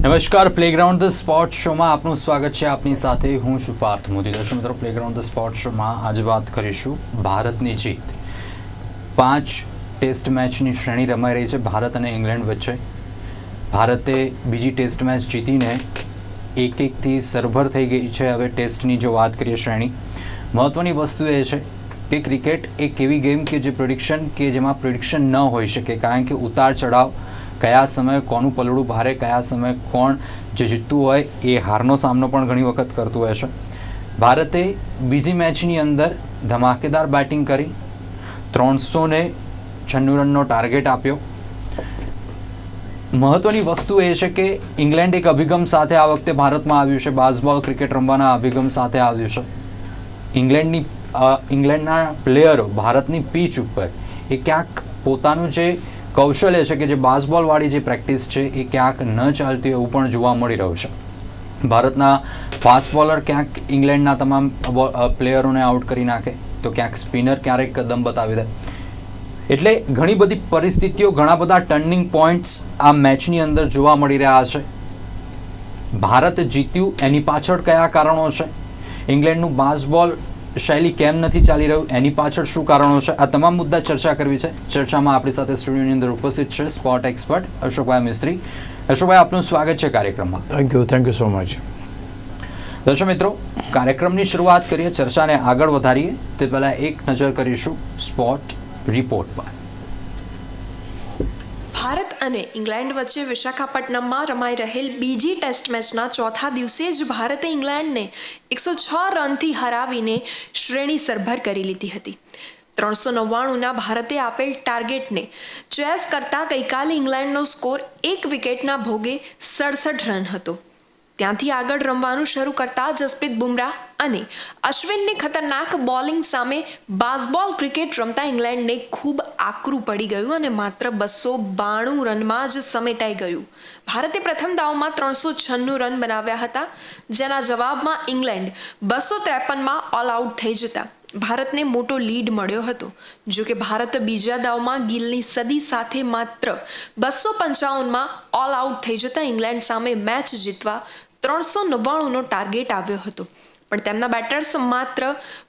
નમસ્કાર playground the sport શોમાં આપનું સ્વાગત છે. આપની સાથે હું છું પાર્થ મોદી. દર્શક મિત્રો પ્લેગ્રાઉન્ડ ધ સ્પોર્ટ શોમાં આજે વાત કરીશું ભારતની જીત. પાંચ ટેસ્ટ મેચની શ્રેણી રમાઈ રહી છે ભારત અને ઇંગ્લેન્ડ વચ્ચે. ભારતે બીજી ટેસ્ટ મેચ જીતીને એક એકથી સરભર થઈ ગઈ છે. હવે ટેસ્ટની જો વાત કરીએ શ્રેણી મહત્ત્વની વસ્તુ એ છે કે ક્રિકેટ એક એવી ગેમ કે જે પ્રિડિક્શન કે જેમાં પ્રિડિક્શન ન હોઈ શકે. કારણ કે ઉતાર ચઢાવ કયા સમયે કોનું પલડું ભારે, કયા સમયે કોણ જે જીતતું હોય એ હારનો સામનો પણ ઘણી વખત કરતું હોય છે. ભારતે બીજી મેચની અંદર ધમાકેદાર બેટિંગ કરી. ત્રણસો ને છન્નું રનનો ટાર્ગેટ આપ્યો. મહત્વની વસ્તુ એ છે કે ઇંગ્લેન્ડ એક અભિગમ સાથે આ વખતે ભારતમાં આવ્યું છે. બાઝબોલ ક્રિકેટ રમવાના અભિગમ સાથે આવ્યું છે. ઇંગ્લેન્ડની ઇંગ્લેન્ડના પ્લેયરો ભારતની પીચ ઉપર એ ક્યાંક પોતાનું જે કૌશલ્ય છે કે જે બાસબોલવાળી જે પ્રેક્ટિસ છે એ ક્યાંક ન ચાલતી એવું પણ જોવા મળી રહ્યું છે. ભારતના ફાસ્ટ બોલર ક્યાંક ઇંગ્લેન્ડના તમામ પ્લેયરોને આઉટ કરી નાખે, તો ક્યાંક સ્પિનર ક્યારેક કદમ બતાવી દે. એટલે ઘણી બધી પરિસ્થિતિઓ, ઘણા બધા ટર્નિંગ પોઈન્ટ્સ આ મેચની અંદર જોવા મળી રહ્યા છે. ભારત જીત્યું એની પાછળ કયા કારણો છે? ઇંગ્લેન્ડનું બાસબોલ શૈલી કેમ નથી ચાલી રહ્યું? એની પાછળ શું કારણો છે? આ તમામ મુદ્દા ચર્ચા કરવી છે. ચર્ચામાં આપણી સાથે સ્ટુડિયોની અંદર ઉપસ્થિત છે સ્પોટ એક્સપર્ટ અશોકભાઈ મિસ્ત્રી. અશોકભાઈ આપનું સ્વાગત છે કાર્યક્રમમાં. Thank you thank you so much દર્શક મિત્રો કાર્યક્રમની શરૂઆત કરીએ ચર્ચાને આગળ વધારીએ. તે પહેલાં એક નજર કરીશું સ્પોટ રિપોર્ટ પર. ભારત અને ઇંગ્લેન્ડ વચ્ચે વિશાખાપટ્ટનમમાં રમાઈ રહેલ બીજી ટેસ્ટ મેચના ચોથા દિવસે જ ભારતે ઇંગ્લેન્ડને એકસો છ રનથી હરાવીને શ્રેણી સરભર કરી લીધી હતી. ત્રણસો નવ્વાણુંના ભારતે આપેલ ટાર્ગેટને ચેસ કરતાં ગઈકાલે ઇંગ્લેન્ડનો સ્કોર એક વિકેટના ભોગે સડસઠ રન હતો. ત્યાંથી આગળ રમવાનું શરૂ કરતા જસપ્રીત બુમરાહ અને અશ્વિનની ખતરનાક બોલિંગ સામે બાસ્બોલ ક્રિકેટ રમતા ઇંગ્લેન્ડને ખૂબ આકરું પડી ગયું અને માત્ર બસો બાણું રનમાં જ સમેટાઈ ગયું. ભારતે પ્રથમ દાવમાં ત્રણસો છન્નું રન બનાવ્યા હતા, જેના જવાબમાં ઇંગ્લેન્ડ બસો ત્રેપનમાં ઓલ આઉટ થઈ જતા. ભારતને મોટો લીડ મળ્યો હતો, જો કે ભારત બીજા દાવમાં ગિલની સદી સાથે માત્ર બસો પંચાવનમાં ઓલ આઉટ થઈ જતા ઇંગ્લેન્ડ સામે મેચ જીતવા ત્રણસો નવ્વાણુંનો ટાર્ગેટ આવ્યો હતો. પણ તેમના બેટર્સ માત્ર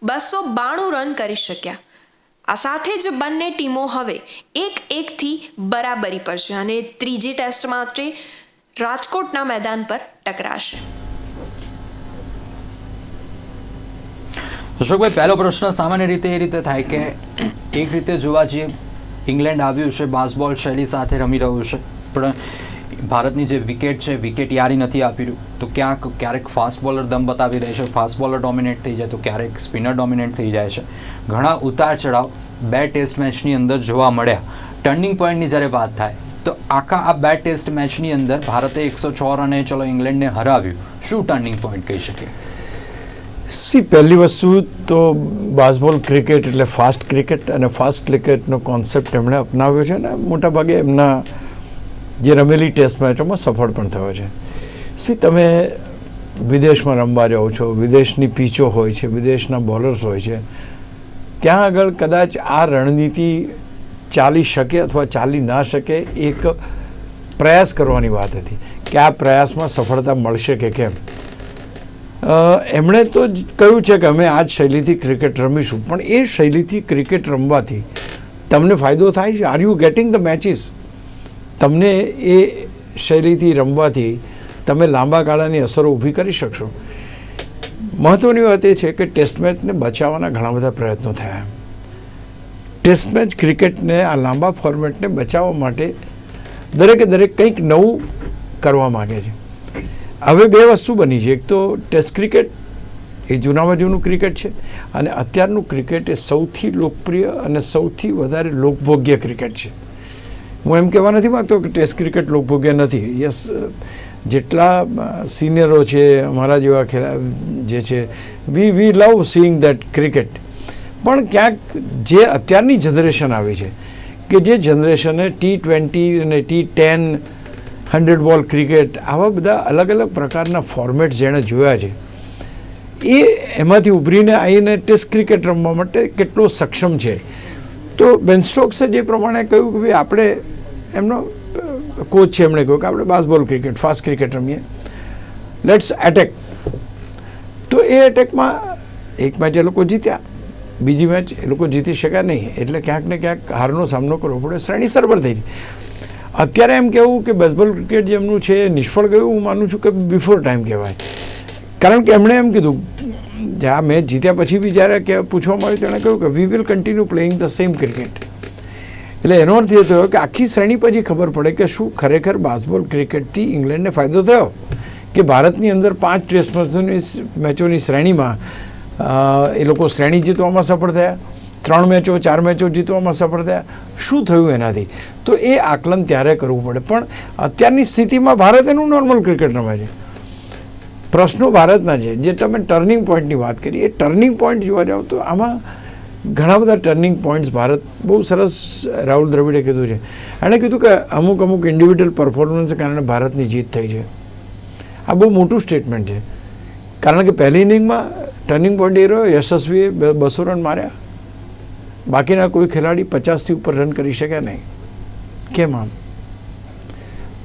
બસો બાણું રન કરી શક્યા. આ સાથે જ બંને ટીમો હવે એક એકથી બરાબરી પર છે અને ત્રીજી ટેસ્ટ માટે રાજકોટના મેદાન પર ટકરાશે. અશોકભાઈ, પહેલો પ્રશ્ન સામાન્ય રીતે એ રીતે થાય કે એક રીતે જોવા જઈએ, ઇંગ્લેન્ડ આવ્યું છે બાસબોલ શૈલી સાથે રમી રહ્યું છે. પણ ભારતની જે વિકેટ છે વિકેટ યારી નથી આપી તો ક્યાંક ક્યારેક ફાસ્ટ બોલર દમ બતાવી દે છે. ફાસ્ટ બોલર ડોમિનેટ થઈ જાય, તો ક્યારેક સ્પિનર ડોમિનેટ થઈ જાય છે. ઘણા ઉતાર ચઢાવ બે ટેસ્ટ મેચની અંદર જોવા મળ્યા. ટર્નિંગ પોઈન્ટની જ્યારે વાત થાય, તો આખા આ બે ટેસ્ટ મેચની અંદર ભારતે એકસો છ રને ચલો ઇંગ્લેન્ડને હરાવ્યું. શું ટર્નિંગ પોઈન્ટ કહી શકીએ? સી પહેલી વસ્તુ તો બાસબોલ ક્રિકેટ એટલે ફાસ્ટ ક્રિકેટ અને ફાસ્ટ ક્રિકેટનો કોન્સેપ્ટ એમણે અપનાવ્યો છે ને, મોટાભાગે એમના જે રમેલી ટેસ્ટ મેચોમાં સફળ પણ થયો છે. સી તમે વિદેશમાં રમવા જાઓ છો, વિદેશની પીચો હોય છે, વિદેશના બોલર્સ હોય છે, ત્યાં આગળ કદાચ આ રણનીતિ ચાલી શકે અથવા ચાલી ના શકે એક પ્રયાસ કરવાની વાત હતી કે આ પ્રયાસમાં સફળતા મળશે કે કેમ? એમણે તો કહ્યું છે કે અમે આ જ શૈલીથી ક્રિકેટ રમીશું, પણ એ શૈલીથી ક્રિકેટ રમવાથી તમને ફાયદો થાય છે? Are you getting the matches તમને એ શૈલીથી રમવાથી તમે લાંબા ગાળાની અસરો ઊભી કરી શકશો. મહત્ત્વની વાત એ છે કે ટેસ્ટ મેચને બચાવવાના ઘણા બધા પ્રયત્નો થયા. ટેસ્ટ મેચ ક્રિકેટને આ લાંબા ફોર્મેટને બચાવવા માટે દરેકે દરેક કંઈક નવું કરવા માગે છે. હવે બે વસ્તુ બની છે. એક તો ટેસ્ટ ક્રિકેટ એ જૂનામાં જૂનું ક્રિકેટ છે અને અત્યારનું ક્રિકેટ એ સૌથી લોકપ્રિય અને સૌથી વધારે લોકભોગ્ય ક્રિકેટ છે. હું એમ કહેવા નથી માગતો કે ટેસ્ટ ક્રિકેટ લોકભોગ્ય નથી. યસ જેટલા સિનિયરો છે, અમારા જેવા ખેલા, જે છે we we love seeing that cricket પણ ક્યાંક જે અત્યારની જનરેશન આવી છે, કે જે જનરેશને ટી ટ્વેન્ટી અને T ten hundred ball cricket આવા બધા અલગ અલગ પ્રકારના ફોર્મેટ જેણે જોયા છે, એ એમાંથી ઉભરીને આવીને ટેસ્ટ ક્રિકેટ રમવા માટે કેટલો સક્ષમ છે? તો બેન સ્ટોક્સે જે પ્રમાણે કહ્યું કે ભાઈ, આપણે એમનો કોચ છે એમણે કહ્યું કે આપણે બાસબોલ ક્રિકેટ ફાસ્ટ ક્રિકેટ રમીએ. લેટ્સ એટેક તો એ એટેકમાં એક મેચ એ લોકો જીત્યા. બીજી મેચ એ લોકો જીતી શક્યા નહીં. એટલે ક્યાંક ને ક્યાંક હારનો સામનો કરવો પડે. શ્રેણી સરભર થઈ અત્યારે એમ કહેવું કે બેઝબોલ ક્રિકેટ જે એમનું છે એ નિષ્ફળ ગયું, હું માનું છું કે બિફોર ટાઈમ કહેવાય. કારણ કે એમણે એમ કીધું, જે આ મેચ જીત્યા પછી બી જ્યારે પૂછવામાં આવ્યું, તેણે કહ્યું કે we will continue playing the same cricket એટલે એનો અર્થ એ થયો કે આખી શ્રેણી પછી ખબર પડે કે શું ખરેખર બાસ્બોલ ક્રિકેટથી ઇંગ્લેન્ડને ફાયદો થયો? કે ભારતની અંદર પાંચ ટેસ્ટ મેચોની મેચોની શ્રેણીમાં એ લોકો શ્રેણી જીતવામાં સફળ થયા. ત્રણ મેચો, ચાર મેચો જીતવામાં સફળ થયા. શું થયું એનાથી? તો એ આકલન ત્યારે કરવું પડે. પણ અત્યારની સ્થિતિમાં ભારત એનું નોર્મલ ક્રિકેટ રમે છે. પ્રશ્નો ભારતના છે. જે તમે ટર્નિંગ પોઈન્ટની વાત કરી, એ ટર્નિંગ પોઈન્ટ જોવા જાઓ તો આમાં ઘણા બધા ટર્નિંગ પોઈન્ટ્સ ભારત બહુ સરસ રાહુલ દ્રવિડે કીધું છે. એણે કીધું કે અમુક અમુક ઇન્ડિવિડ્યુઅલ પરફોર્મન્સને કારણે ભારતની જીત થઈ છે. આ બહુ મોટું સ્ટેટમેન્ટ છે. કારણ કે પહેલી ઇનિંગમાં ટર્નિંગ પોઈન્ટ એ રહ્યો, યશસ્વીએ બસો રન માર્યા. બાકીના કોઈ ખેલાડી પચાસથી ઉપર રન કરી શક્યા નહીં. કેમ આમ?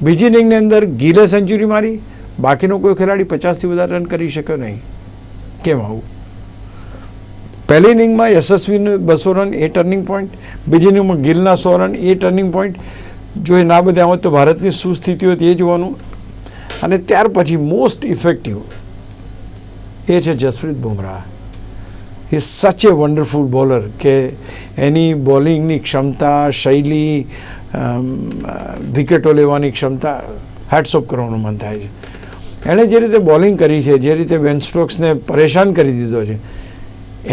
બીજી ઇનિંગની અંદર ગીલે સેન્ચુરી મારી, બાકીનો કોઈ ખેલાડી પચાસથી વધારે રન કરી શક્યો નહીં. કેમ આવું? પહેલી ઇનિંગમાં યશસ્વીને બસો રન એ ટર્નિંગ પોઈન્ટ બીજી ઇનિંગમાં ગિલના સો રન એ ટર્નિંગ પોઈન્ટ જો એ ના બધા હોત તો ભારતની શું સ્થિતિ હોય એ જોવાનું. અને ત્યાર પછી મોસ્ટ ઇફેક્ટિવ એ છે જસપ્રીત બુમરાહ. ઇઝ સચ એ વન્ડરફુલ બોલર કે એની બોલિંગની ક્ષમતા, શૈલી વિકેટો લેવાની ક્ષમતા હેડ્સઓફ કરવાનું મન થાય છે. એણે જે રીતે બોલિંગ કરી છે, જે રીતે બેન સ્ટ્રોક્સને પરેશાન કરી દીધો છે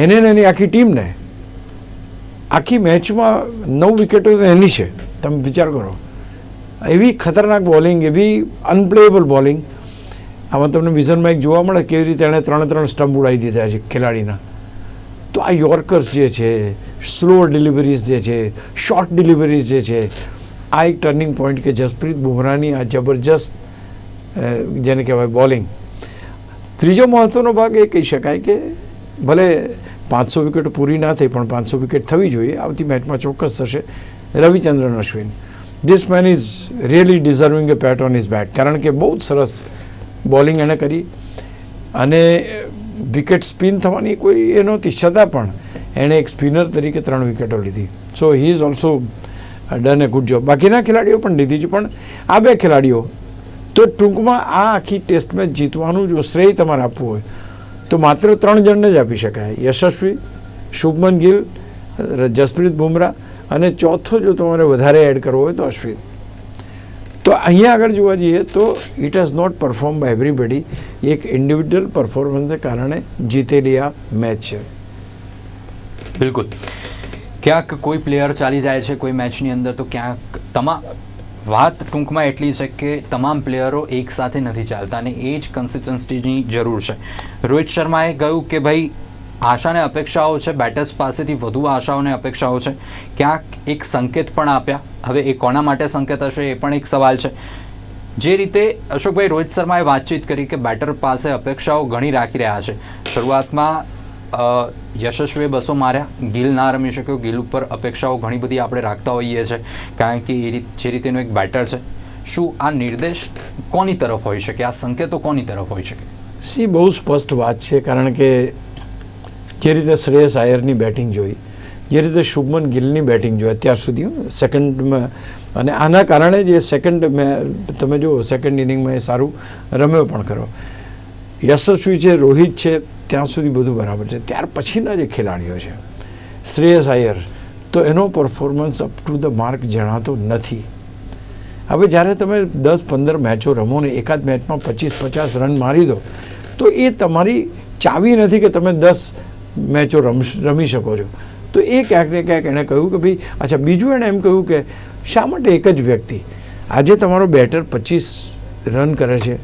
એને એની આખી ટીમને આખી મેચમાં નવ વિકેટો એની છે. તમે વિચાર કરો. એવી ખતરનાક બોલિંગ એવી અનપ્લેએબલ બોલિંગ આમાં તમને વિઝનમાં એક જોવા મળે કેવી રીતે એણે ત્રણે ત્રણ સ્ટમ્પ ઉડાવી દીધા છે ખેલાડીના. તો આ યોર્કર્સ જે છે સ્લો ડિલિવરીઝ જે છે શોર્ટ ડિલિવરીઝ જે છે, આ એક ટર્નિંગ પોઈન્ટ કે જસપ્રીત બુમરાહની આ જબરજસ્ત જેને કહેવાય બોલિંગ ત્રીજો મહત્ત્વનો ભાગ એ કહી શકાય કે ભલે પાંચસો વિકેટ પૂરી ના થઈ, પણ પાંચસો વિકેટ થવી જોઈએ. આવતી મેચમાં ચોક્કસ થશે. Ravichandran Ashwin. This man is really deserving a pat on his back કારણ કે બહુ જ સરસ બોલિંગ એણે કરી. અને વિકેટ સ્પિન થવાની કોઈ એ નહોતી. છતાં પણ એણે એક સ્પિનર તરીકે ત્રણ વિકેટો લીધી. So he is also done a good job બાકીના ખેલાડીઓ પણ લીધી છે. પણ આ બે ખેલાડીઓ તો ટૂંકમાં આ આખી ટેસ્ટ મેચ જીતવાનું જો શ્રેય તમારે આપવું હોય. તો માત્ર ત્રણ જણને જ આપી શકાય. યશસ્વી, શુભમન ગિલ, જસપ્રીત બુમરાહ અને ચોથો જો તમારે વધારે એડ કરવો હોય તો અશ્વિન. તો અહીંયા આગળ જોવા જઈએ તો it has not perform by everybody એક ઇન્ડિવિજ્યુઅલ પરફોર્મન્સને કારણે જીતેલી આ મેચ છે. બિલકુલ. ક્યાંક કોઈ પ્લેયર ચાલી જાય છે કોઈ મેચની અંદર, તો ક્યાંક તમામ વાત ટૂંકમાં એટલી છે કે તમામ પ્લેયરો એક સાથે નથી ચાલતા અને એ જ કન્સિસ્ટન્સીની જરૂર છે. રોહિત શર્માએ કહ્યું કે ભાઈ આશાને અપેક્ષાઓ છે બેટર્સ પાસેથી વધુ આશાઓને અપેક્ષાઓ છે. ક્યાંક એક સંકેત પણ આપ્યા. હવે એ કોના માટે સંકેત હશે એ પણ એક સવાલ છે. જે રીતે અશોકભાઈ રોહિત શર્માએ વાતચીત કરી કે બેટર પાસે અપેક્ષાઓ ઘણી રાખી રહ્યા છે. શરૂઆતમાં અ, યશસ્વીએ બસો માર્યા. ગિલ ના રમી શક્યો. ગિલ ઉપર અપેક્ષાઓ ઘણી બધી આપણે રાખતા હોઈએ છીએ કારણ કે એ રીત જે રીતેનું એક બેટર છે. શું આ નિર્દેશ કોની તરફ હોઈ શકે? આ સંકેતો કોની તરફ હોઈ શકે? સી બહુ સ્પષ્ટ વાત છે કારણ કે જે રીતે શ્રેયસ આયરની બેટિંગ જોઈ જે રીતે શુભમન ગિલની બેટિંગ જોઈ અત્યાર સુધી સેકન્ડમાં અને આના કારણે જે સેકન્ડ મેં તમે જુઓ સેકન્ડ ઇનિંગમાં એ સારું રમ્યો પણ ખરો. યશસ્વી છે રોહિત છે, ત્યાં સુધી બધું બરાબર છે. ત્યાર પછીના જે ખેલાડીઓ છે, શ્રેયસ આયર, તો એનો performance up to the mark જણાતો નથી. હવે જ્યારે તમે દસ પંદર મેચો રમો ને એકાદ મેચમાં પચીસ પચાસ રન મારી દો, તો એ તમારી ચાવી નથી કે તમે દસ મેચો રમી શકો છો. તો એ ક્યાંક ને ક્યાંક એણે કહ્યું કે ભાઈ, અચ્છા, બીજું એણે એમ કહ્યું કે શા માટે એક જ વ્યક્તિ? આજે તમારો બેટર પચીસ રન કરે છે.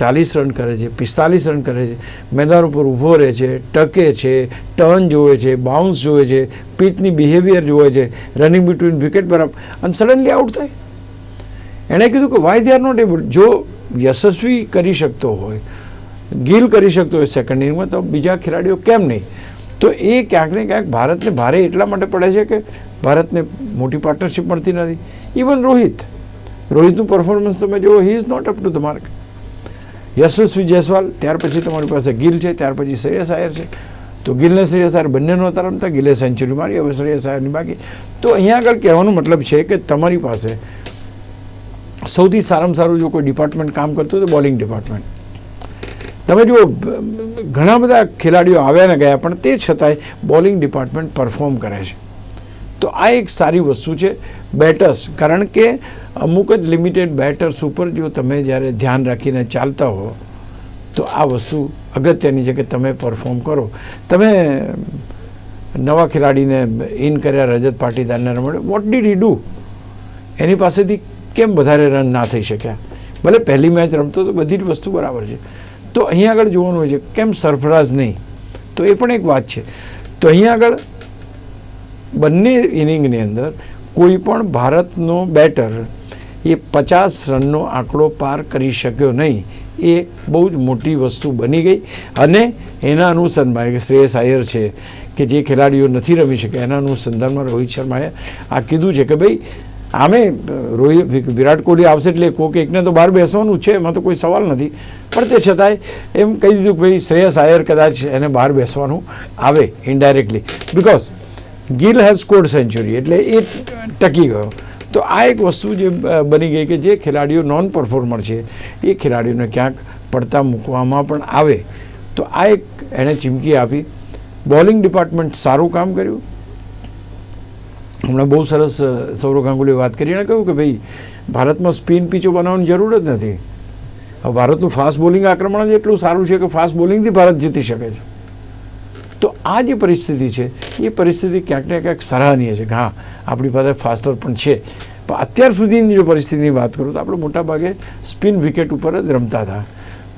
ચાલીસ રન કરે છે, પિસ્તાલીસ રન કરે છે, મેદાન ઉપર ઊભો રહે છે, ટકે છે, ટર્ન જોવે છે બાઉન્સ જોવે છે પિચની બિહેવિયર જોવે છે રનિંગ બિટવીન વિકેટ બરાબર અને સડનલી આઉટ થાય. એણે કીધું કે why they are not able જો યશસ્વી કરી શકતો હોય, ગિલ કરી શકતો હોય સેકન્ડ ઇનિંગમાં તો બીજા ખેલાડીઓ કેમ નહીં? તો એ ક્યાંક ને ક્યાંક ભારતને ભારે એટલા માટે પડે છે કે ભારતને મોટી પાર્ટનરશિપ મળતી નથી. ઇવન રોહિત, રોહિતનું પરફોર્મન્સ તમે જુઓ he is not up to the mark Yashasvi Jaiswal, ત્યાર પછી તમારી પાસે ગિલ છે, ત્યાર પછી શ્રેયસ આયર છે. તો ગિલને શ્રેયસ આયર બંને નહોતા રમતા ગિલે સેન્ચુરી મારી, હવે શ્રેયસ આયરની બાકી. તો અહીંયા આગળ કહેવાનો મતલબ છે કે તમારી પાસે સૌથી સારામાં સારું જો કોઈ ડિપાર્ટમેન્ટ કામ કરતું તો બોલિંગ ડિપાર્ટમેન્ટ તમે જુઓ, ઘણા બધા ખેલાડીઓ આવ્યા ને ગયા, પણ તે છતાંય બોલિંગ ડિપાર્ટમેન્ટ પરફોર્મ કરે છે. તો આ એક સારી વસ્તુ છે બેટર્સ કારણ કે અમુક જ લિમિટેડ બેટર્સ ઉપર જો તમે જ્યારે ધ્યાન રાખીને ચાલતા હો, તો આ વસ્તુ અગત્યની છે કે તમે પરફોર્મ કરો. તમે નવા ખેલાડીને ઇન કર્યા, રજત પાટીદારને રમાડ્યો વોટ ડીડ હી ડુ એની પાસેથી કેમ વધારે રન ના થઈ શક્યા? ભલે પહેલી મેચ રમતો તો બધી જ વસ્તુ બરાબર છે. તો અહીંયા આગળ જોવાનું હોય છે, કેમ સરફરાઝ નહીં? તો એ પણ એક વાત છે. તો અહીંયા આગળ બંને ઇનિંગની અંદર કોઈ પણ ભારતનો બેટર એ પચાસ રનનો આંકડો પાર કરી શક્યો નહીં. એ બહુ જ મોટી વસ્તુ બની ગઈ અને એના અનુસંધાન શ્રેયસ આયર છે કે જે ખેલાડીઓ નથી રમી શક્યા, એના અનુસંધાનમાં રોહિત શર્માએ આ કીધું છે કે ભાઈ, આમે રોહિત વિરાટ કોહલી આવશે એટલે કોક એકને તો બહાર બેસવાનું છે, એમાં તો કોઈ સવાલ નથી. પણ તે છતાંય એમ કહી દીધું કે ભાઈ, શ્રેયસ આયર કદાચ એને બહાર બેસવાનું આવે indirectly because Gill has scored century એટલે એ ટકી ગયો. તો આ એક વસ્તુ જે બની ગઈ કે જે ખેલાડીઓ નોન પરફોર્મર છે, એ ખેલાડીઓને ક્યાંક પડતા મૂકવામાં પણ આવે. તો આ એક એણે ચીમકી આપી. બોલિંગ ડિપાર્ટમેન્ટ સારું કામ કર્યું. હમણાં બહુ સરસ સૌરવ ગાંગુલીએ વાત કરી. એણે કહ્યું કે ભાઈ, ભારતમાં સ્પિન પીચો બનાવવાની જરૂર જ નથી. હવે ભારતનું ફાસ્ટ બોલિંગ આક્રમણ જ એટલું સારું છે કે ફાસ્ટ બોલિંગથી ભારત જીતી શકે છે. તો આ જે પરિસ્થિતિ છે, એ પરિસ્થિતિ ક્યાંક ને ક્યાંક સરાહનીય છે હા, આપણી પાસે ફાસ્ટર પણ છે. પણ અત્યાર સુધીની જો પરિસ્થિતિની વાત કરું તો આપણે મોટાભાગે સ્પિન વિકેટ ઉપર જ રમતા હતા.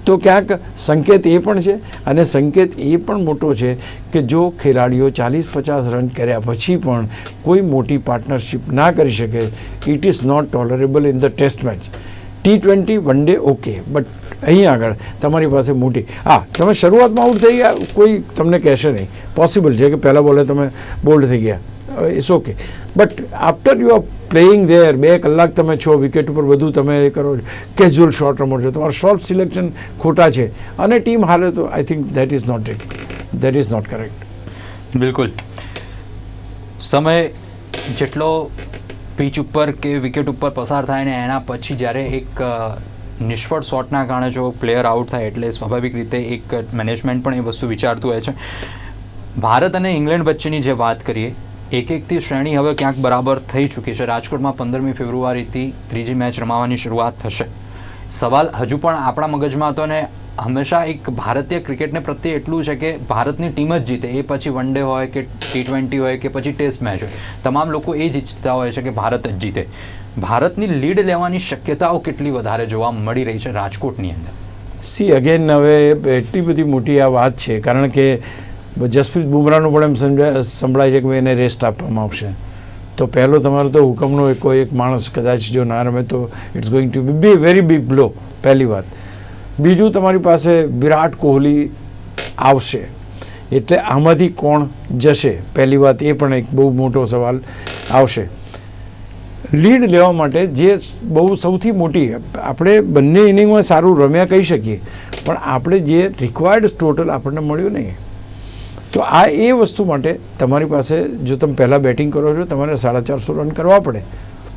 તો ક્યાંક સંકેત એ પણ છે અને સંકેત એ પણ મોટો છે કે જો ખેલાડીઓ ચાલીસ પચાસ રન કર્યા પછી પણ કોઈ મોટી પાર્ટનરશિપ ના કરી શકે it is not tolerable in the test match T twenty one day okay but અહીં આગળ, તમારી પાસે મોટી. હા, તમે શરૂઆતમાં આઉટ થઈ ગયા, કોઈ તમને કહેશે નહીં. પોસિબલ છે કે પહેલાં બોલે તમે બોલ્ડ થઈ ગયા. It's okay but after you are playing there બે કલાક તમે છો વિકેટ ઉપર બધું તમે એ કરો છો કેઝ્યુઅલ શોટ રમો છો, તમારા શોર્ટ સિલેક્શન ખોટા છે. અને ટીમ હારે તો I think that is not it that is not correct બિલકુલ. સમય જેટલો પીચ ઉપર કે વિકેટ ઉપર પસાર થાય ને એના પછી જ્યારે એક નિષ્ફળ શોટના કારણે જો પ્લેયર આઉટ થાય એટલે સ્વાભાવિક રીતે એક મેનેજમેન્ટ પણ એ વસ્તુ વિચારતું હોય છે. ભારત અને ઇંગ્લેન્ડ વચ્ચેની જે વાત કરીએ એક એકથી શ્રેણી હવે ક્યાંક બરાબર થઈ ચૂકી છે. રાજકોટમાં પંદરમી ફેબ્રુઆરીથી ત્રીજી મેચ રમાવાની શરૂઆત થશે. સવાલ હજુ પણ આપણા મગજમાં હતો ને હંમેશા એક ભારતીય ક્રિકેટને પ્રત્યે એટલું છે કે ભારતની ટીમ જ જીતે. એ પછી વન ડે હોય કે ટી ટ્વેન્ટી હોય કે પછી ટેસ્ટ મેચ હોય. તમામ લોકો એ જ ઈચ્છતા હોય છે કે ભારત જ જીતે. ભારતની લીડ લેવાની શક્યતાઓ કેટલી વધારે જોવા મળી રહી છે રાજકોટની અંદર? સી અગેન હવે એટલી બધી મોટી આ વાત છે. કારણ કે જસપ્રીત બુમરાહનું પણ એમ સમજાય સંભળાય છે કે એને રેસ્ટ આપવામાં આવશે. તો પહેલો તમારો તો હુકમનો કોઈ એક માણસ કદાચ જો ના રમે તો it's going to be very big blow પહેલી વાત. બીજું તમારી પાસે વિરાટ કોહલી આવશે. એટલે આમાંથી કોણ જશે? પહેલી વાત એ પણ એક બહુ મોટો સવાલ આવશે. લીડ લેવા માટે જે બહુ સૌથી મોટી આપણે બંને ઇનિંગમાં સારું રમ્યા કહી શકીએ, પણ આપણે જે રિક્વાયર્ડ ટોટલ આપણને મળ્યું નહીં. તો આ એ વસ્તુ માટે તમારી પાસે જો તમે પહેલાં બેટિંગ કરો છો, તમારે સાડા ચારસો રન કરવા પડે.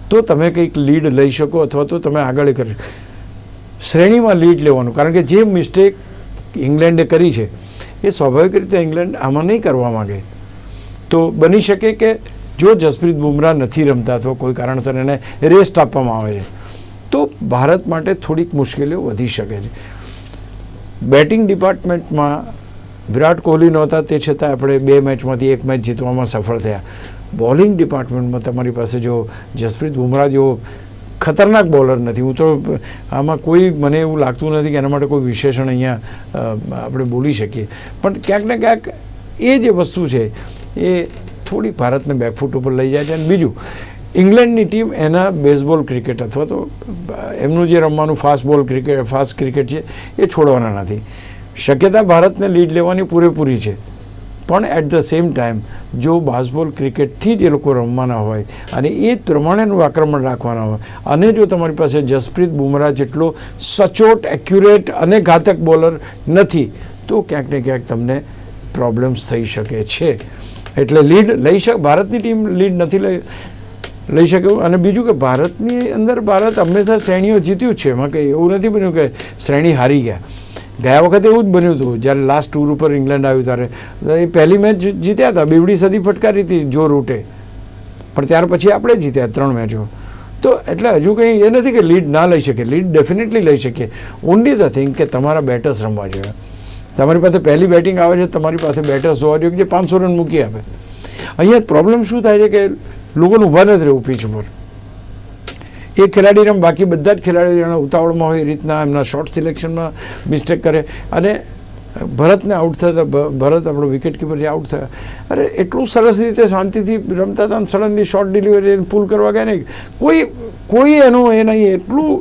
તો તમે કંઈક લીડ લઈ શકો અથવા તો તમે આગળ કરી શકો. શ્રેણીમાં લીડ લેવાનું. કારણ કે જે મિસ્ટેક ઇંગ્લેન્ડે કરી છે, એ સ્વાભાવિક રીતે ઇંગ્લેન્ડ આમાં નહીં કરવા માગે. તો બની શકે કે જો જસપ્રીત બુમરાહ નથી રમતા અથવા કોઈ કારણસર એને રેસ્ટ આપવામાં આવે છે, તો ભારત માટે થોડીક મુશ્કેલીઓ વધી શકે છે. બેટિંગ ડિપાર્ટમેન્ટમાં વિરાટ કોહલી નહોતા, તે છતાં આપણે બે મેચમાંથી એક મેચ જીતવામાં સફળ થયા. બોલિંગ ડિપાર્ટમેન્ટમાં તમારી પાસે જો જસપ્રીત બુમરાહ જેવો ખતરનાક બોલર નથી. હું તો, આમાં કોઈ મને એવું લાગતું નથી કે એના માટે કોઈ વિશેષણ અહીંયા આપણે બોલી શકીએ. પણ ક્યાંક ને ક્યાંક એ જે વસ્તુ છે, એ થોડી ભારતને બેકફૂટ ઉપર લઈ જાય છે. અને બીજું, ઇંગ્લેન્ડની ટીમ એના બેઝબોલ ક્રિકેટ અથવા તો, એમનું જે રમવાનું ફાસ્ટ બોલ ક્રિકેટ ફાસ્ટ ક્રિકેટ છે, એ છોડવાના નથી. શક્યતા ભારતને લીડ લેવાની પૂરેપૂરી છે. પણ એટ ધ સેમ ટાઈમ જો બાસ્બોલ ક્રિકેટથી જ એ લોકો રમવાના હોય અને એ પ્રમાણેનું આક્રમણ રાખવાના હોય, અને જો તમારી પાસે જસપ્રીત બુમરાહ જેટલો સચોટ એક્યુરેટ અને ઘાતક બોલર નથી, તો ક્યાંક ને ક્યાંક તમને પ્રોબ્લેમ્સ થઈ શકે છે. એટલે લીડ લઈ શક, ભારતની ટીમ લીડ નથી લઈ લઈ શકે એવું. અને બીજું કે ભારતની અંદર ભારત હંમેશા શ્રેણીઓ જીત્યું છે. એમાં કંઈ એવું નથી બન્યું કે શ્રેણી હારી ગયા. ગયા વખતે એવું જ બન્યું હતું, જ્યારે લાસ્ટ ટૂર ઉપર ઇંગ્લેન્ડ આવ્યું ત્યારે. એ પહેલી મેચ જીત્યા હતા, બેવડી સદી ફટકારી હતી જો રૂટે. પણ ત્યાર પછી આપણે જીત્યા ત્રણ મેચો તો એટલે હજુ કંઈ એ નથી કે લીડ ના લઈ શકે લીડ ડેફિનેટલી લઈ શકીએ. ઓનલી ધ થિંગ કે તમારા બેટર્સ રમવા જોઈએ. તમારી પાસે પહેલી બેટિંગ આવે છે, તમારી પાસે બેટર્સ હોવા જોઈએ કે જે પાંચસો રન મૂકી આપે. અહીંયા પ્રોબ્લેમ શું થાય છે કે લોકોનું ઊભા નથી રહેવું પીચ ઉપર. એક ખેલાડી રમ બાકી બધા જ ખેલાડીઓ એના ઉતાવળમાં હોય એ રીતના એમના શોર્ટ સિલેક્શનમાં મિસ્ટેક કરે. અને ભરતને આઉટ થતા ભરત આપણો વિકેટ કીપર જે આઉટ થયા. અરે એટલું સરસ રીતે શાંતિથી રમતા હતા સડનલી શોર્ટ ડિલિવરી પુલ કરવા ગયા નહીં કોઈ કોઈ એનું એ નહીં એટલું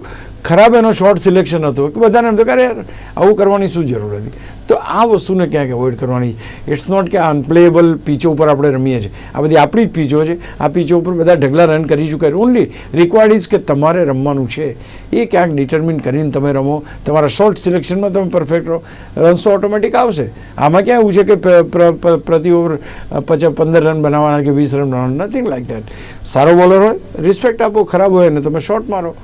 ખરાબ એનો શોર્ટ સિલેક્શન હતું કે બધાને એમ તો કે યાર, આવું કરવાની શું જરૂર હતી? તો આ વસ્તુને ક્યાંક એવોઇડ કરવાની. ઇટ્સ નોટ કે આ અનપ્લેએબલ પીચો ઉપર આપણે રમીએ છીએ. આ બધી આપણી જ પીચો છે. આ પીચો ઉપર બધા ઢગલા રન કરી ચૂક્યા ઓનલી રિક્વાયર્ડ ઇઝ કે તમારે રમવાનું છે. એ ક્યાંક ડિટર્મિન કરીને તમે રમો. તમારા શોર્ટ સિલેક્શનમાં તમે પરફેક્ટ રહો. રન્સ તો ઓટોમેટિક આવશે. આમાં ક્યાં એવું છે કે પ્ર- પ્ર- પ્ર- પ્રતિ ઓવર પચાસ પંદર રન બનાવવાના કે વીસ રન બનાવવાના? નથિંગ લાઈક દેટ સારો બોલર હોય રિસ્પેક્ટ આપો, ખરાબ હોય ને તમે શોર્ટ મારો.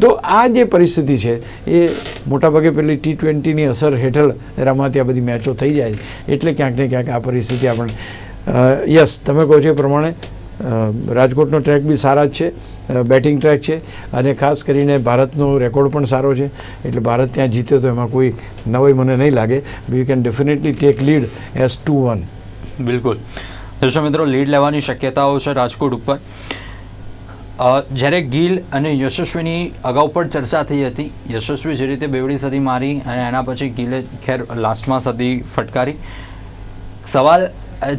તો આ જે પરિસ્થિતિ છે, એ મોટાભાગે પેલી ટી ટ્વેન્ટીની અસર હેઠળ રમાતી આ બધી મેચો થઈ જાય. એટલે ક્યાંક ને ક્યાંક આ પરિસ્થિતિ આપણે યસ, તમે કહો છો એ પ્રમાણે રાજકોટનો ટ્રેક બી સારા જ છે બેટિંગ ટ્રેક છે, અને ખાસ કરીને ભારતનો રેકોર્ડ પણ સારો છે. એટલે ભારત ત્યાં જીત્યો તો એમાં કોઈ નવાઈ મને નહીં લાગે. We can definitely take lead as two one બિલકુલ. દર્શક મિત્રો લીડ લેવાની શક્યતાઓ છે રાજકોટ ઉપર. જ્યારે ગિલ અને યશસ્વીની અગાઉ પણ ચર્ચા થઈ હતી, યશસ્વી જે રીતે બેવડી સદી મારી અને એના પછી ગિલે ખેર લાસ્ટમાં સદી ફટકારી. સવાલ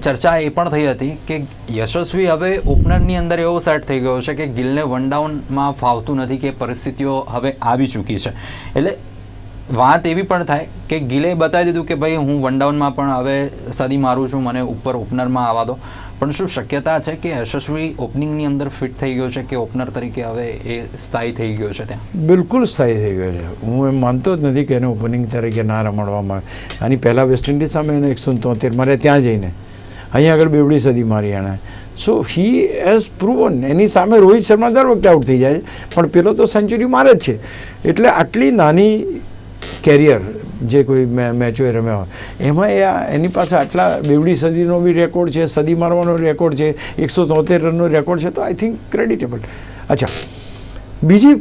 ચર્ચા એ પણ થઈ હતી કે યશસ્વી હવે ઓપનરની અંદર એવો સેટ થઈ ગયો છે કે ગિલને વન ડાઉનમાં ફાવતું નથી કે પરિસ્થિતિઓ હવે આવી ચૂકી છે. એટલે વાત એવી પણ થાય કે ગિલે બતાવી દીધું કે ભાઈ હું વન ડાઉનમાં પણ હવે સદી મારું છું, મને ઉપર ઓપનરમાં આવવા દો. પણ શું શક્યતા છે કે યશસ્વી ઓપનિંગની અંદર ફિટ થઈ ગયો છે કે ઓપનર તરીકે હવે એ સ્થાયી થઈ ગયો છે ત્યાં? બિલકુલ સ્થાયી થઈ ગયો છે. હું એમ માનતો જ નથી કે એને ઓપનિંગ તરીકે ના રમાડવામાં આવે. આની પહેલાં વેસ્ટ ઇન્ડિઝ સામે એને એકસો તોતેર મારે ત્યાં જઈને. અહીંયા આગળ બેવડી સદી મારી એણે. સો હી હેઝ પ્રૂવન એની સામે રોહિત શર્મા દર વખતે આઉટ થઈ જાય પણ પેલો તો સેન્ચુરી મારે જ છે. એટલે આટલી નાની કેરિયર જે કોઈ મેચો એ રમ્યા હોય. એમાં એ એની પાસે આટલા બેવડી સદીનો બી રેકોર્ડ છે, સદી મારવાનો રેકોર્ડ છે, એકસો તોતેર રનનો રેકોર્ડ છે, તો આઈ થિંક ક્રેડિટેબલ અચ્છા. બીજી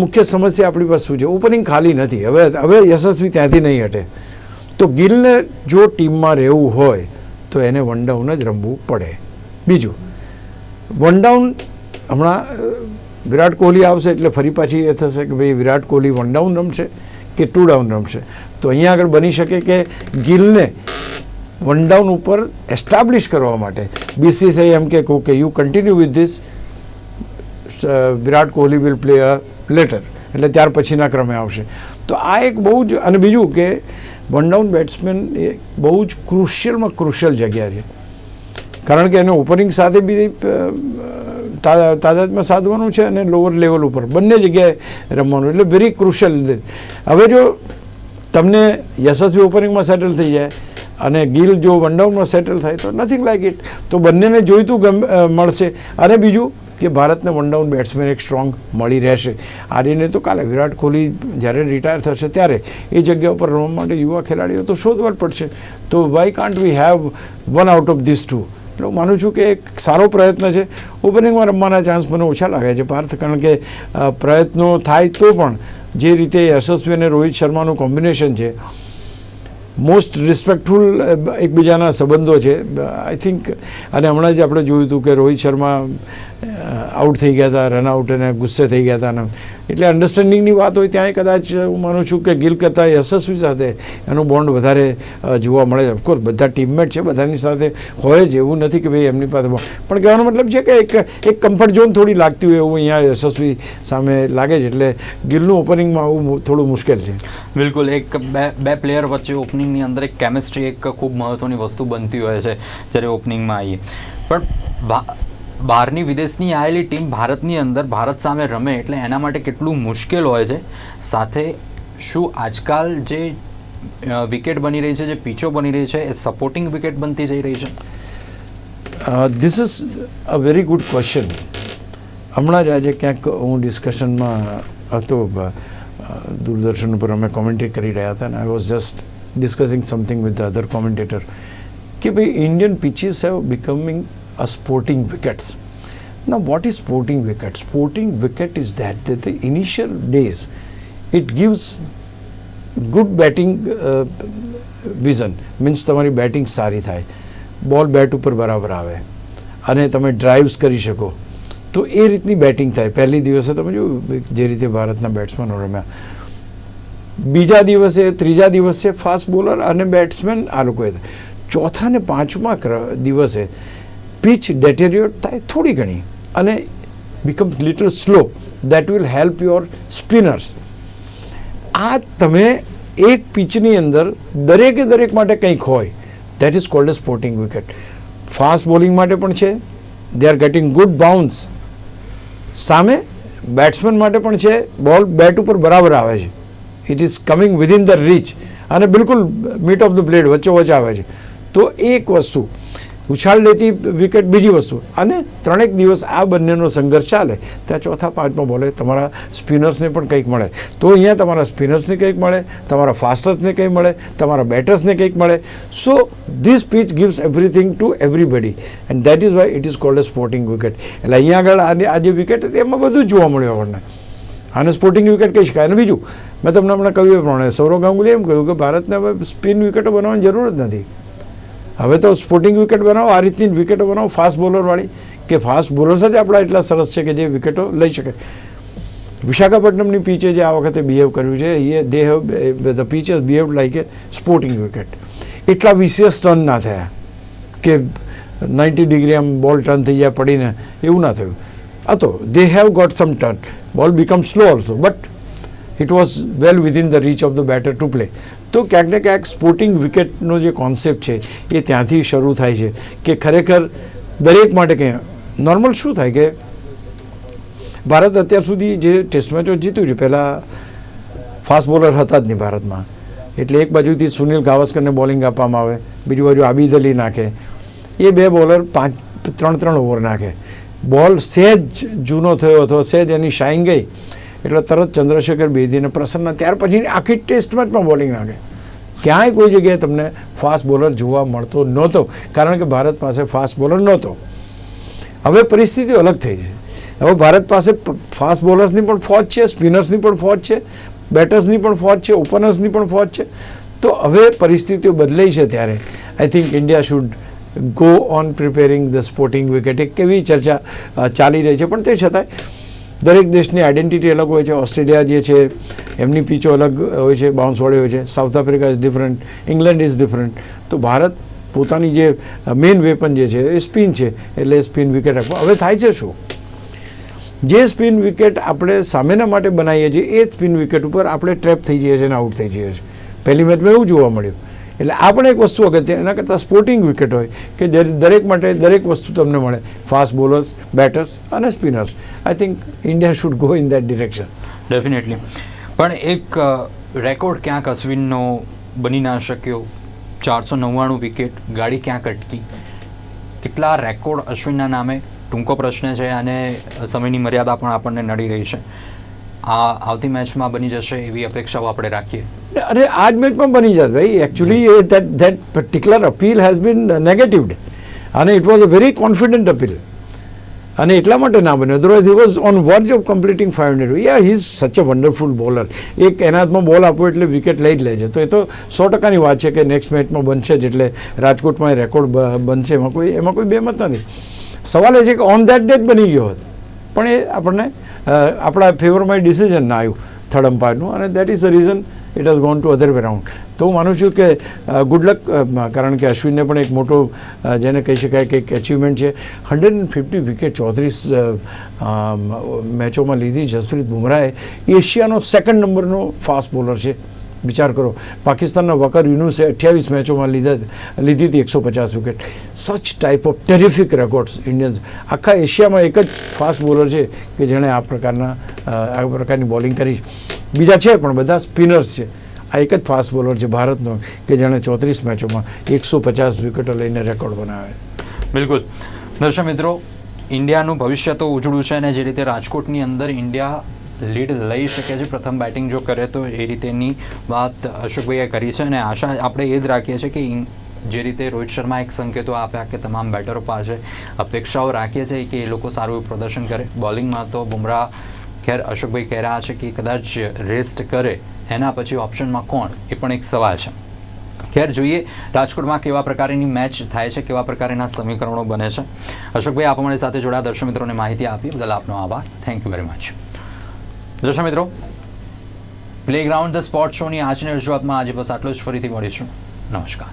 મુખ્ય સમસ્યા આપણી પાસે શું છે? ઓપનિંગ ખાલી નથી. હવે હવે યશસ્વી ત્યાંથી નહીં હટે. તો ગિલને જો ટીમમાં રહેવું હોય, તો એને વન ડાઉન જ રમવું પડે. બીજું વન ડાઉન હમણાં વિરાટ કોહલી આવશે એટલે ફરી પાછી એ થશે કે ભાઈ વિરાટ કોહલી વન ડાઉન રમશે. કે ટુ ડાઉન રમશે? તો અહીંયા આગળ બની શકે કે ગિલને વન ડાઉન ઉપર એસ્ટાબ્લિશ કરવા માટે. બીસીસીઆઈ એમ કે કહું કે you continue with this Virat Kohli will play a later એટલે ત્યાર પછીના ક્રમે આવશે. તો આ એક બહુ જ, અને બીજું કે વન ડાઉન બેટ્સમેન એ બહુ જ ક્રુશિયલમાં ક્રુશિયલ જગ્યા છે. કારણ કે એને ઓપનિંગ સાથે બી અ, તા- તાદાદમાં સાધવાનું છે અને લોઅર લેવલ ઉપર. બંને જગ્યાએ રમવાનું. એટલે વેરી ક્રુશિયલ હવે જો તમને યશસ્વી ઓપનિંગમાં સેટલ થઈ જાય અને ગિલ જો વનડાઉનમાં સેટલ થાય તો નથિંગ લાઈક ઇટ તો બંનેને જોઈતું મળશે. અને બીજું કે ભારતને વનડાઉન બેટ્સમેન એક સ્ટ્રોંગ મળી રહેશે. આર્યને તો કાલે વિરાટ કોહલી જ્યારે રિટાયર થશે ત્યારે એ જગ્યા ઉપર રમવા માટે યુવા ખેલાડીઓ તો શોધવા જ પડશે. તો why can't we have one out of this two એટલે હું માનું છું કે એક સારો પ્રયત્ન છે. ઓપનિંગમાં રમવાના ચાન્સ મને ઓછા લાગે છે. પાર્થ, કારણ કે પ્રયત્નો થાય તો પણ જે રીતે યશસ્વી અને રોહિત શર્માનું કોમ્બિનેશન છે મોસ્ટ રિસ્પેક્ટફુલ એકબીજાના સંબંધો છે. આઈ થિંક અને હમણાં જ આપણે જોયું હતું કે રોહિત શર્મા આઉટ થઈ ગયા હતા રનઆઉટ અને ગુસ્સે થઈ ગયા હતા અને એટલે અન્ડરસ્ટેન્ડિંગની વાત હોય ત્યાં કદાચ હું માનું છું કે ગિલ કરતાં યશસ્વી સાથે એનું બોન્ડ વધારે જોવા મળે. છે ઓફકોર્સ બધા ટીમમેટ છે, બધાની સાથે હોય જ એવું નથી કે ભાઈ એમની પાસે પણ કહેવાનો મતલબ છે કે એક એક કમ્ફર્ટ ઝોન થોડી લાગતી હોય એવું અહીંયા યશસ્વી સામે લાગે છે. એટલે ગિલનું ઓપનિંગમાં આવું થોડું મુશ્કેલ છે. બિલકુલ. એક બે બે પ્લેયર વચ્ચે ઓપનિંગની અંદર એક કેમિસ્ટ્રી એક ખૂબ મહત્ત્વની વસ્તુ બનતી હોય છે, જ્યારે ઓપનિંગમાં આવીએ. પણ બહારની વિદેશની આવેલી ટીમ ભારતની અંદર ભારત સામે રમે એટલે એના માટે કેટલું મુશ્કેલ હોય છે. સાથે શું આજકાલ જે વિકેટ બની રહી છે, જે પીચો બની રહી છે, એ સપોર્ટિંગ વિકેટ બનતી જઈ રહી છે? This is a very good question હમણાં જ આજે ક્યાંક હું ડિસ્કશનમાં હતો દૂરદર્શન ઉપર અમે કોમેન્ટ્રી કરી રહ્યા હતા અને I was just discussing something with the other commentator કે ભાઈ Indian pitches have becoming a sporting wickets Now, what is sporting wicket? Sporting wicket is that, that the initial days it gives batting uh, vision. Means તમારી batting સારી થાય. બોલ bat ઉપર બરાબર આવે. અને તમે ડ્રાઇવ્સ કરી શકો. તો એ રીતની બેટિંગ થાય. પહેલી દિવસે તમે જો જે રીતે ભારતના બેટ્સમેનો રમ્યા. બીજા દિવસે ત્રીજા દિવસે ફાસ્ટ બોલર અને બેટ્સમેન આ લોકોએ ચોથા ને પાંચમા દિવસે પીચ ડેટેરિયોટ થાય થોડી ઘણી. અને becomes little slow that will help your spinners આ તમે એક પિચની અંદર દરેકે દરેક માટે કંઈક હોય. That is called a sporting wicket fast bowling માટે પણ છે. They are getting good bounce સામે બેટ્સમેન માટે પણ છે. બોલ બેટ ઉપર બરાબર આવે છે. It is coming within the reach અને બિલકુલ મીટ ઓફ ધ બ્લેડ વચ્ચે વચ્ચે આવે છે. તો એક વસ્તુ ઉછાળ લેતી વિકેટ બીજી વસ્તુ. અને ત્રણેક દિવસ આ બંનેનો સંઘર્ષ ચાલે. ત્યાં ચોથા પાંચમાં બોલે તમારા સ્પિનર્સને પણ કંઈક મળે. તો અહીંયા તમારા સ્પિનર્સને કંઈક મળે, તમારા ફાસ્ટર્સને કંઈક મળે, તમારા બેટર્સને કંઈક મળે. So this pitch gives everything to everybody and that is why it is called a sporting wicket એટલે અહીંયા આગળ આજે આ જે વિકેટ હતી એમાં બધું જોવા મળ્યું આપણને. આને સ્પોર્ટિંગ વિકેટ કહી શકાય. અને બીજું, મેં તમને હમણાં કહ્યું એ પ્રમાણે, સૌરવ ગાંગુલીએ એમ કહ્યું કે ભારતને હવે સ્પિન વિકેટો બનાવવાની જરૂર જ નથી. હવે તો સ્પોર્ટિંગ વિકેટ બનાવો, આ રીતની વિકેટો બનાવો ફાસ્ટ બોલરવાળી કે ફાસ્ટ બોલર્સ જ આપણા એટલા સરસ છે કે જે વિકેટો લઈ શકે. વિશાખાપટ્ટનમની પીચે જે આ વખતે બિહેવ કર્યું છે, એ they have the pitches behave like a sporting wicket એટલા વિશેષ ટર્ન ના થયા કે નાઇન્ટી ડિગ્રી આમ બોલ ટર્ન થઈ જાય પડીને, એવું ના થયું. હતો they have got some turn ball become slow also but it was well within the reach of the batter to play તો ક્યાંક ને ક્યાંક સ્પોર્ટિંગ વિકેટનો જે કોન્સેપ્ટ છે, એ ત્યાંથી શરૂ થાય છે કે ખરેખર દરેક માટે કે નોર્મલ શું થાય કે ભારત અત્યાર સુધી જે ટેસ્ટ મેચો જીત્યું છે, પહેલાં ફાસ્ટ બોલર હતા જ નહીં ભારતમાં. એટલે એક બાજુથી સુનિલ ગાવસ્કરને બોલિંગ આપવામાં આવે, બીજી બાજુ આબિદ અલી નાખે. એ બે બોલર પાંચ, ત્રણ ત્રણ ઓવર નાખે. બોલ સહેજ જૂનો થયો અથવા સહેજ એની શાઇન ગઈ. એટલે તરત ચંદ્રશેખર બેદીને પ્રસન્ન ત્યાર પછી આખી ટેસ્ટમાં જ પણ બોલિંગ આગે ક્યાંય કોઈ જગ્યાએ તમને ફાસ્ટ બોલર જોવા મળતો નહોતો, કારણ કે ભારત પાસે ફાસ્ટ બોલર નહોતો. હવે પરિસ્થિતિ અલગ થઈ છે. હવે ભારત પાસે ફાસ્ટ બોલર્સની પણ ફોજ છે, સ્પિનર્સની પણ ફોજ છે, બેટર્સની પણ ફોજ છે ઓપનર્સની પણ ફોજ છે. તો હવે પરિસ્થિતિઓ બદલાઈ છે ત્યારે. I think India should go on preparing the sporting wicket એક કેવી ચર્ચા ચાલી રહી છે. પણ તે છતાંય દરેક દેશની આઈડેન્ટિટી અલગ હોય છે, ઓસ્ટ્રેલિયા જે છે, એમની પીચો અલગ હોય છે બાઉન્સવાળી હોય છે South Africa is different England is different તો ભારત પોતાની જે મેઇન વેપન જે છે, એ સ્પિન છે, એટલે સ્પિન વિકેટ રાખવા. હવે થાય છે શું? જે સ્પિન વિકેટ આપણે સામેના માટે બનાવીએ છીએ, એ સ્પિન વિકેટ ઉપર આપણે ટ્રેપ થઈ જઈએ છીએ અને આઉટ થઈ જઈએ છીએ. પહેલી મેચમાં એવું જોવા મળ્યું. એટલે આ પણ એક વસ્તુ અગત્ય એના કરતાં સ્પોર્ટિંગ વિકેટ હોય, કે દરેક માટે દરેક વસ્તુ તમને મળે. ફાસ્ટ બોલર્સ બેટર્સ અને spinners I think India should go in that direction definitely પણ એક રેકોર્ડ ક્યાંક અશ્વિનનો બની ના શક્યો? ચારસો નવ્વાણું વિકેટ ગાડી ક્યાંક અટકી? કેટલા રેકોર્ડ અશ્વિનના નામે? ટૂંકો પ્રશ્ન છે અને સમયની મર્યાદા પણ આપણને નડી રહી છે. આ આવતી મેચમાં બની જશે એવી અપેક્ષાઓ આપણે રાખીએ. અરે આ જ મેચમાં બની જશે ભાઈ. Actually that that particular appeal has been negatived અને it was a very confident appeal અને એટલા માટે ના બન્યો. Otherwise he was on verge of completing five hundred yeah he is such a wonderful bowler એક એના હાથમાં બોલ આપો એટલે વિકેટ લઈ જ લે છે. તો એ તો સો ટકાની વાત છે કે નેક્સ્ટ મેચમાં બનશે જ એટલે રાજકોટમાં રેકોર્ડ બનશે. એમાં કોઈ એમાં કોઈ બેમત નથી. સવાલ એ છે કે ઓન દેટ ડેટ બની ગયો હતો. પણ એ આપણને આપણા ફેવરમાં ડિસિઝન ના આવ્યું થર્ડ અમ્પાયરનું અને that is the reason it has gone to other way round તો હું માનું છું કે ગુડ લક કારણ કે અશ્વિનને પણ એક મોટો જેને કહી શકાય કે એક એચિવમેન્ટ છે. હંડ્રેડ એન્ડ ફિફ્ટી વિકેટ ચોત્રીસ મેચોમાં લીધી જસપ્રીત બુમરાહે. એશિયાનો સેકન્ડ નંબરનો ફાસ્ટ બોલર છે. વિચાર કરો. પાકિસ્તાનના વકર યુનુસે અઠ્યાવીસ મેચોમાં લીધા લીધી હતી એકસો પચાસ wicket. Such type of terrific records Indians આખા એશિયામાં એક જ ફાસ્ટ બોલર છે કે જેણે આ પ્રકારના આ પ્રકારની બોલિંગ કરી. બીજા છે પણ બધા સ્પિનર્સ છે. આ એક જ ફાસ્ટ બોલર છે ભારતનો કે જેણે ચોત્રીસ મેચોમાં એકસો પચાસ વિકેટો લઈને રેકોર્ડ બનાવ્યો. બિલકુલ. દર્શક મિત્રો, ઇન્ડિયાનું ભવિષ્ય તો ઉજળું છે અને જે રીતે રાજકોટની અંદર ઇન્ડિયા લીડ લઈ શકે છે પ્રથમ બેટિંગ જો કરે તો એ રીતેની વાત અશોકભાઈએ કરી છે અને આશા આપણે એ જ રાખીએ છીએ કે જે રીતે રોહિત શર્મા એક સંકેતો આપ્યા કે તમામ બેટરો પાસે અપેક્ષાઓ રાખીએ છીએ કે એ લોકો સારું પ્રદર્શન કરે. બોલિંગમાં તો બુમરાહ ખેર અશોકભાઈ કહી રહ્યા છે કે કદાચ રેસ્ટ કરે. એના પછી ઓપ્શનમાં કોણ? એ પણ એક સવાલ છે. ખેર જોઈએ રાજકોટમાં કેવા પ્રકારની મેચ થાય છે, કેવા પ્રકારના સમીકરણો બને છે. અશોકભાઈ, આપ અમારી સાથે જોડાયા. દર્શક મિત્રોને માહિતી આપી. બદલ આપનો આભાર. થેન્ક યુ વેરી મચ દર્શક મિત્રો પ્લેગ્રાઉન્ડ ધ સ્પોર્ટ શોની આજની રજૂઆતમાં આજે બસ આટલું જ. ફરીથી મળીશું. નમસ્કાર.